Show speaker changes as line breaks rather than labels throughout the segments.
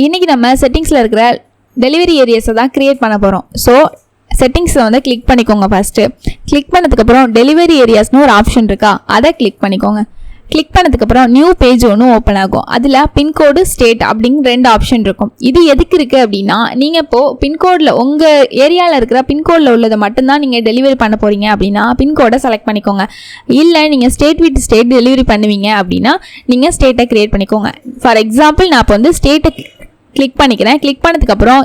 இன்றைக்கி நம்ம செட்டிங்ஸில் இருக்கிற டெலிவரி ஏரியாஸை தான் க்ரியேட் பண்ண போகிறோம் ஸோ செட்டிங்ஸை வந்து கிளிக் பண்ணிக்கோங்க ஃபஸ்ட்டு கிளிக் பண்ணதுக்கப்புறம் டெலிவரி ஏரியாஸ்னு ஒரு ஆப்ஷன் இருக்கா? அதை கிளிக் பண்ணிக்கோங்க. கிளிக் பண்ணதுக்கப்புறம் நியூ பேஜ் ஒன்று ஓப்பன் ஆகும். அதில் பின்கோடு ஸ்டேட் அப்படிங்கிற ரெண்டு ஆப்ஷன் இருக்கும். இது எதுக்கு இருக்குது அப்படின்னா நீங்கள் இப்போது பின்கோடில் உங்கள் ஏரியாவில் இருக்கிற பின்கோடில் உள்ளதை மட்டும்தான் நீங்கள் டெலிவரி பண்ண போகிறீங்க அப்படின்னா பின்கோடை செலக்ட் பண்ணிக்கோங்க. இல்லை நீங்கள் ஸ்டேட் வித் ஸ்டேட் டெலிவரி பண்ணுவீங்க அப்படின்னா நீங்கள் ஸ்டேட்டை க்ரியேட் பண்ணிக்கோங்க. ஃபார் எக்ஸாம்பிள் நான் இப்போ வந்து ஸ்டேட்டை கிளிக் பண்ணிக்கிறேன். கிளிக் பண்ணதுக்கப்புறம்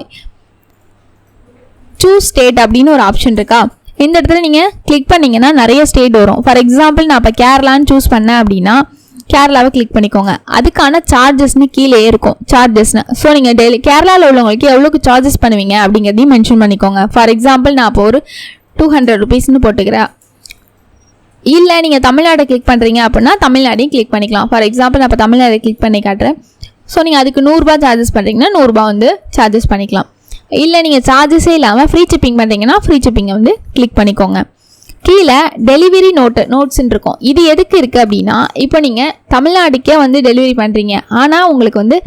சூஸ் ஸ்டேட் அப்படின்னு ஒரு ஆப்ஷன் இருக்கா? இந்த இடத்துல நீங்கள் கிளிக் பண்ணீங்கன்னா நிறைய ஸ்டேட் வரும். ஃபார் எக்ஸாம்பிள் நான் இப்போ கேரளான்னு சூஸ் பண்ணேன் அப்படின்னா கேரளாவை கிளிக் பண்ணிக்கோங்க. அதுக்கான சார்ஜஸ்னு கீழே இருக்கும். சார்ஜஸ்னு ஸோ நீங்கள் டெய்லி கேரளாவில் உள்ளவங்களுக்கு எவ்வளோக்கு சார்ஜஸ் பண்ணுவீங்க அப்படிங்கிறதையும் மென்ஷன் பண்ணிக்கோங்க. ஃபார் எக்ஸாம்பிள் நான் இப்போ ஒரு டூ ஹண்ட்ரட் ருபீஸ்னு போட்டுக்கிறேன். இல்லை நீங்கள் தமிழ்நாடு கிளிக் பண்ணுறீங்க அப்படின்னா தமிழ்நாடையும் கிளிக் பண்ணிக்கலாம். ஃபார் எக்ஸாம்பிள் நான் இப்போ தமிழ்நாடு கிளிக் பண்ணி காட்டுறேன். ஸோ நீங்கள் அதுக்கு நூறுரூபா சார்ஜஸ் பண்ணுறீங்கன்னா நூறுரூபா வந்து சார்ஜஸ் பண்ணிக்கலாம். இல்லை நீங்கள் சார்ஜஸே இல்லாமல் ஃப்ரீ ஷிப்பிங் பண்ணுறீங்கன்னா ஃப்ரீ ஷிப்பிங்கை வந்து கிளிக் பண்ணிக்கோங்க. கீழே டெலிவரி நோட்டு நோட்ஸ்ன்னு இருக்கும். இது எதுக்கு இருக்குது அப்படின்னா இப்போ நீங்கள் தமிழ்நாடுக்கே வந்து டெலிவரி பண்ணுறீங்க ஆனால் உங்களுக்கு வந்து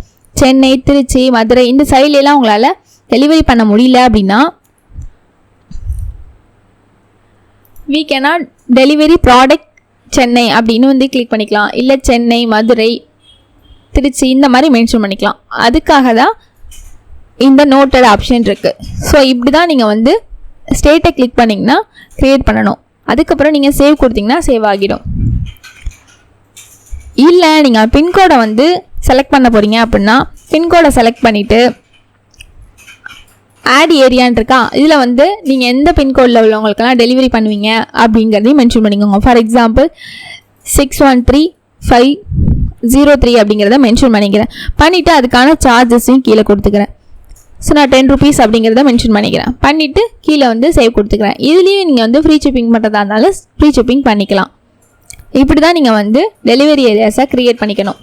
சென்னை திருச்சி மதுரை இந்த சைட்லலாம் உங்களால் டெலிவரி பண்ண முடியல அப்படின்னா வீ cannot டெலிவரி ப்ராடக்ட் சென்னை அப்படின்னு வந்து கிளிக் பண்ணிக்கலாம். இல்லை சென்னை மதுரை திருச்சி இந்த மாதிரி மென்ஷன் பண்ணிக்கலாம். அதுக்காக தான் இந்த நோட்டட் ஆப்ஷன் இருக்குது ஸோ இப்படி தான் நீங்கள் வந்து ஸ்டேட்டை கிளிக் பண்ணிங்கன்னா க்ரியேட் பண்ணணும். அதுக்கப்புறம் நீங்கள் சேவ் கொடுத்தீங்கன்னா சேவ் ஆகிடும். இல்லை நீங்கள் பின்கோடை வந்து செலக்ட் பண்ண போகிறீங்க அப்படின்னா பின்கோடை செலக்ட் பண்ணிவிட்டு ஆட் ஏரியான்னு இருக்கா இதில் வந்து நீங்கள் எந்த பின்கோடில் உள்ளவங்களுக்கெல்லாம் டெலிவரி பண்ணுவீங்க அப்படிங்கிறதையும் மென்ஷன் பண்ணிக்கோங்க. For example six one three five zero three அப்படிங்கிறத மென்ஷன் பண்ணிக்கிறேன். பண்ணிவிட்டு அதுக்கான சார்ஜஸையும் கீழே கொடுத்துக்கிறேன். ஸோ நான் டென் ருபீஸ் அப்படிங்கிறத மென்ஷன் பண்ணிக்கிறேன். பண்ணிவிட்டு கீழே வந்து சேவ் கொடுத்துக்கிறேன். இதுலேயும் நீங்கள் வந்து ஃப்ரீ ஷிப்பிங் பண்ணுறதா இருந்தாலும் ஃப்ரீ ஷிப்பிங் பண்ணிக்கலாம். இப்படி தான் நீங்கள் வந்து டெலிவரி ஏரியாஸை க்ரியேட் பண்ணிக்கணும்.